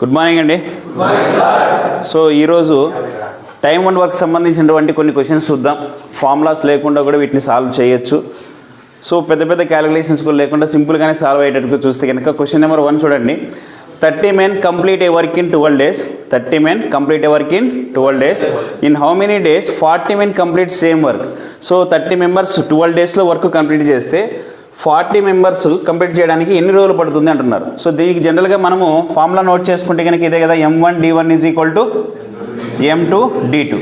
Good morning అండి. So ఈరోజు time and work సంబంధించినటువంటి కొన్ని క్వశ్చన్స్ చూద్దాం. ఫార్ములాస్ లేకుండా కూడా వీటిని సాల్వ్ చేయొచ్చు. సో పెద్ద పెద్ద క్యాలిక్యులేషన్స్ కూడా లేకుండా సింపుల్గానే సాల్వ్ అయ్యేటట్టు చూస్తే కనుక క్వశ్చన్ నెంబర్ వన్ చూడండి. Thirty men complete a work in twelve days thirty men complete a work in twelve days in how many days forty men complete same work so thirty members twelve డేస్లో work complete చేస్తే forty members complete చేయడానికి ఎన్ని రోజులు పడుతుంది అంటున్నారు. So దీనికి జనరల్గా మనము ఫార్ములా నోట్ చేసుకుంటే కనుక ఇదే కదా M one D one is equal to M two D two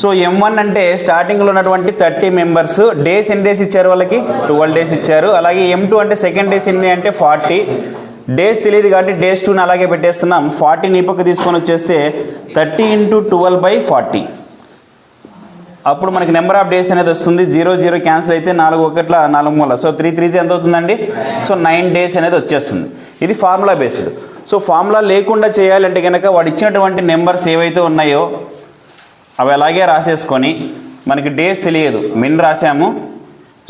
so M one అంటే స్టార్టింగ్లో ఉన్నటువంటి థర్టీ మెంబర్స్ డేస్ ఎన్ని డేస్ ఇచ్చారు వాళ్ళకి? ట్వెల్వ్ డేస్ ఇచ్చారు. అలాగే ఎం టూ అంటే సెకండ్ డేస్ ఎన్ని అంటే ఫార్టీ డేస్ తెలియదు కాబట్టి డేస్ టూని అలాగే పెట్టేస్తున్నాం. ఫార్టీని ఈ పక్క తీసుకొని వచ్చేస్తే thirty into twelve by forty అప్పుడు మనకి నెంబర్ ఆఫ్ డేస్ అనేది వస్తుంది. జీరో జీరో క్యాన్సిల్ అయితే నాలుగు ఒకట్ల నాలుగు మూల. సో త్రీ త్రీ ఎంత అవుతుందండి? సో నైన్ డేస్ అనేది వచ్చేస్తుంది. ఇది ఫార్ములా బేస్డ్. సో ఫార్ములా లేకుండా చేయాలంటే కనుక వాడు ఇచ్చినటువంటి నెంబర్స్ ఏవైతే ఉన్నాయో అవి అలాగే రాసేసుకొని మనకి డేస్ తెలియదు. మెన్ రాసాము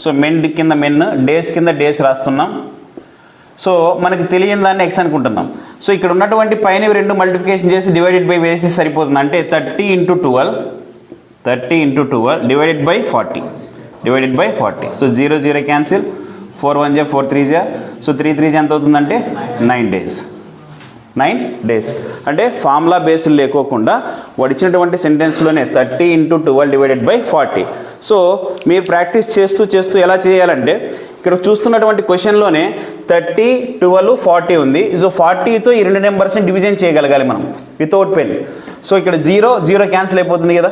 సో మెన్ కింద మెన్ డేస్ కింద డేస్ రాస్తున్నాం. సో మనకి తెలియని దాన్ని ఎక్స్ అనుకుంటున్నాం. సో ఇక్కడ ఉన్నటువంటి పైన రెండు మల్టిప్లికేషన్ చేసి డివైడెడ్ బై వేసి సరిపోతుంది. అంటే thirty into twelve. Thirty into twelve divided by forty divided by forty so zero zero cancel four one జా ఫోర్ త్రీ జా సో త్రీ త్రీ జా ఎంత అవుతుందంటే నైన్ డేస్ నైన్ డేస్ అంటే ఫార్ములా బేస్డ్ లేకోకుండా వాడు ఇచ్చినటువంటి సెంటెన్స్లోనే thirty into twelve divided by forty so మీరు ప్రాక్టీస్ చేస్తూ చేస్తూ ఎలా చేయాలంటే ఇక్కడ చూస్తున్నటువంటి క్వశ్చన్లోనే థర్టీ ట్వెల్వ్ ఫార్టీ ఉంది. సో ఫార్టీతో ఈ రెండు నెంబర్స్ని డివిజన్ చేయగలగాలి మనం వితౌట్ పెన్ సో ఇక్కడ జీరో జీరో క్యాన్సిల్ అయిపోతుంది కదా.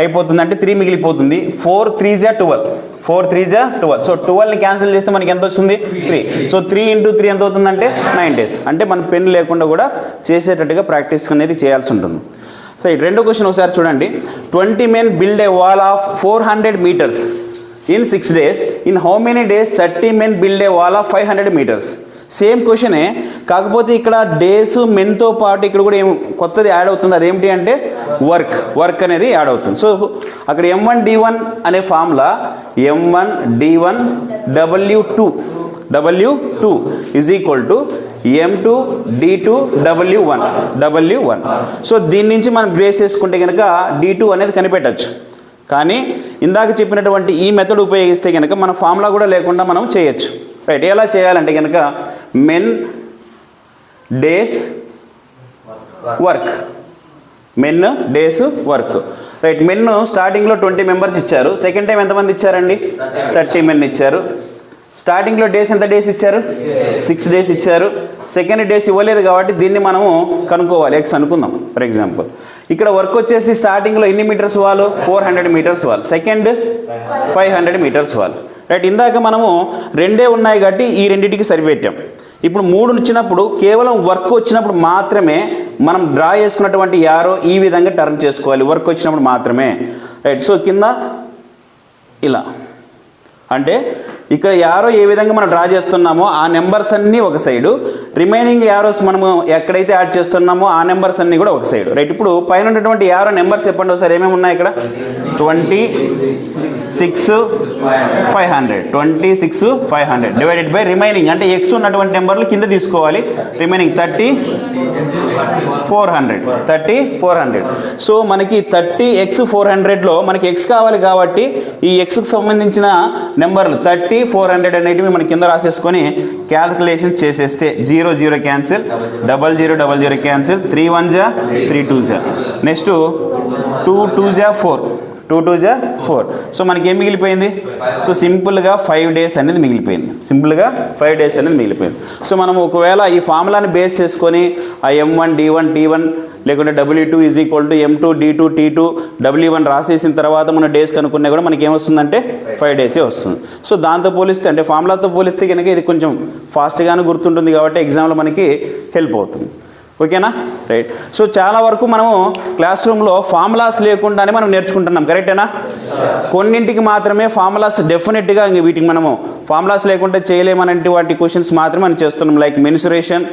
అయిపోతుంది అంటే త్రీ మిగిలిపోతుంది ఫోర్ త్రీ జా ట్వెల్వ్ ఫోర్ త్రీ జా ట్వెల్వ్ సో ట్వెల్వ్ని క్యాన్సిల్ చేస్తే మనకి ఎంత వస్తుంది three so three into three ఎంత అవుతుందంటే? నైన్ డేస్ అంటే మన పెన్ లేకుండా కూడా చేసేటట్టుగా ప్రాక్టీస్ అనేది చేయాల్సి ఉంటుంది. సో ఈ రెండో క్వశ్చన్ ఒకసారి చూడండి. Twenty men build a wall of four hundred metres in six days in how many days thirty men build a wall of five hundred metres same క్వశ్చనే కాకపోతే ఇక్కడ డేస్ మెన్తో పాటు ఇక్కడ కూడా ఏం కొత్తది యాడ్ అవుతుంది. అదేమిటి అంటే వర్క్ వర్క్ అనేది యాడ్ అవుతుంది. సో అక్కడ ఎం వన్ డి వన్ అనే formula M one D one W two W two is equal to M two D two W one W one so దీని నుంచి మనం బేస్ చేసుకుంటే కనుక డి టూ అనేది కనిపెట్టచ్చు. కానీ ఇందాక చెప్పినటువంటి ఈ మెథడ్ ఉపయోగిస్తే కనుక మన ఫార్ములా కూడా లేకుండా మనం చేయొచ్చు. రైట్ ఎలా చేయాలంటే కనుక men days work men days work right men స్టార్టింగ్లో ట్వంటీ మెంబర్స్ ఇచ్చారు. సెకండ్ టైం ఎంతమంది ఇచ్చారండి? థర్టీ మెన్ ఇచ్చారు. స్టార్టింగ్లో డేస్ ఎంత డేస్ ఇచ్చారు? సిక్స్ డేస్ ఇచ్చారు. సెకండ్ డేస్ ఇవ్వలేదు కాబట్టి దీన్ని మనము కనుక్కోవాలి. ఎక్స్ అనుకుందాం ఫర్ ఎగ్జాంపుల్ ఇక్కడ వర్క్ వచ్చేసి స్టార్టింగ్లో ఎన్ని మీటర్స్ వాళ్ళు ఫోర్ హండ్రెడ్ మీటర్స్ వాళ్ళు సెకండ్ ఫైవ్ హండ్రెడ్ మీటర్స్ వాళ్ళు రైట్ ఇందాక మనము రెండే ఉన్నాయి కాబట్టి ఈ రెండింటికి సరిపెట్టాం. ఇప్పుడు మూడు వచ్చినప్పుడు కేవలం వర్క్ వచ్చినప్పుడు మాత్రమే మనం డ్రా చేసుకున్నటువంటి యారో ఈ విధంగా టర్న్ చేసుకోవాలి. వర్క్ వచ్చినప్పుడు మాత్రమే. రైట్ సో కింద ఇలా. అంటే ఇక్కడ యారో ఏ విధంగా మనం డ్రా చేస్తున్నామో ఆ నెంబర్స్ అన్నీ ఒక సైడు. రిమైనింగ్ యారోస్ మనము ఎక్కడైతే యాడ్ చేస్తున్నామో ఆ నెంబర్స్ అన్నీ కూడా ఒక సైడు. రైట్ ఇప్పుడు పైన ఉన్నటువంటి యారో నెంబర్స్ చెప్పండి ఒకసారి ఏమేమి ఉన్నాయి ఇక్కడ? Twenty six five hundred. Twenty six five hundred. Divided by remaining. అంటే ఎక్స్ ఉన్నటువంటి నెంబర్లు కింద తీసుకోవాలి. Remaining thirty four hundred. Thirty four hundred. So మనకి థర్టీ ఎక్స్ ఫోర్ హండ్రెడ్లో మనకి ఎక్స్ కావాలి కాబట్టి ఈ ఎక్స్కి సంబంధించిన నెంబర్లు థర్టీ ఫోర్ హండ్రెడ్ అనేటివి మన కింద రాసేసుకొని క్యాల్కులేషన్ చేసేస్తే zero zero cancel double zero double zero cancel three one జా త్రీ టూ జా. నెక్స్ట్ టూ టూ జా ఫోర్. టూ టూ జా ఫోర్. సో మనకి ఏం మిగిలిపోయింది? సో సింపుల్గా ఫైవ్ డేస్ అనేది మిగిలిపోయింది. సింపుల్గా ఫైవ్ డేస్ అనేది మిగిలిపోయింది. సో మనం ఒకవేళ ఈ ఫార్ములాని బేస్ చేసుకొని ఆ M one D one T one లేకుంటే W two is equal to M two D two T two W one రాసేసిన తర్వాత మన డేస్ కనుక్కున్నా కూడా మనకి ఏమొస్తుందంటే ఫైవ్ డేసే వస్తుంది. సో దాంతో పోలిస్తే అంటే ఫార్ములాతో పోలిస్తే కనుక ఇది కొంచెం ఫాస్ట్గానే గుర్తుంటుంది కాబట్టి ఎగ్జామ్లో మనకి హెల్ప్ అవుతుంది. ఓకేనా? రైట్. సో చాలా వరకు మనము క్లాస్ రూమ్లో ఫార్ములాస్ లేకుండానే మనం నేర్చుకుంటున్నాం. కరెక్టేనా? కొన్నింటికి మాత్రమే ఫార్ములాస్ డెఫినెట్గా ఇంక వీటికి మనము ఫార్ములాస్ లేకుండా చేయలేమనంటి వాటి క్వశ్చన్స్ మాత్రమే మనం చేస్తున్నాం. లైక్ మెన్సురేషన్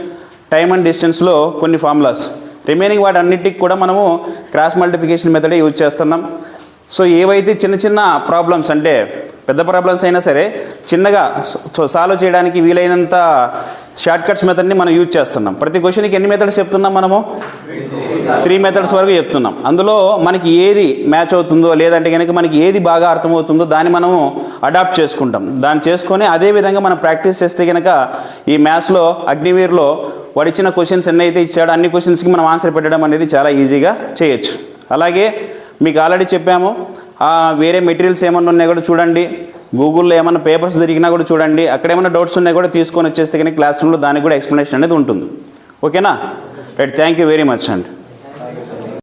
టైమ్ అండ్ డిస్టెన్స్లో కొన్ని ఫార్ములాస్. రిమైనింగ్ వాటి అన్నిటికి కూడా మనము క్రాస్ మల్టిఫికేషన్ మెథడే యూజ్ చేస్తున్నాం. సో ఏవైతే చిన్న చిన్న ప్రాబ్లమ్స్ అంటే పెద్ద ప్రాబ్లమ్స్ అయినా సరే చిన్నగా సాల్వ్ చేయడానికి వీలైనంత షార్ట్ కట్స్ మెథడ్ని మనం యూజ్ చేస్తున్నాం. ప్రతి క్వశ్చన్కి ఎన్ని మెథడ్స్ చెప్తున్నాం మనము? త్రీ మెథడ్స్ వరకు చెప్తున్నాం. అందులో మనకి ఏది మ్యాచ్ అవుతుందో లేదంటే కనుక మనకి ఏది బాగా అర్థమవుతుందో దాన్ని మనము అడాప్ట్ చేసుకుంటాం. దాన్ని చేసుకొని అదే విధంగా మనం ప్రాక్టీస్ చేస్తే కనుక ఈ మ్యాథ్స్లో అగ్నివీర్లో వాడు ఇచ్చిన క్వశ్చన్స్ ఎన్ని అయితే ఇచ్చాడో అన్ని క్వశ్చన్స్కి మనం ఆన్సర్ పెట్టడం అనేది చాలా ఈజీగా చేయొచ్చు. అలాగే మీకు ఆల్రెడీ చెప్పాము వేరే మెటీరియల్స్ ఏమన్నా ఉన్నాయి కూడా చూడండి. గూగుల్లో ఏమైనా పేపర్స్ దొరికినా కూడా చూడండి. అక్కడ ఏమైనా డౌట్స్ ఉన్నాయి కూడా తీసుకొని వచ్చేస్తే కానీ క్లాస్ రూమ్లో దానికి కూడా ఎక్స్ప్లెనేషన్ అనేది ఉంటుంది. ఓకేనా right thank you very much అండి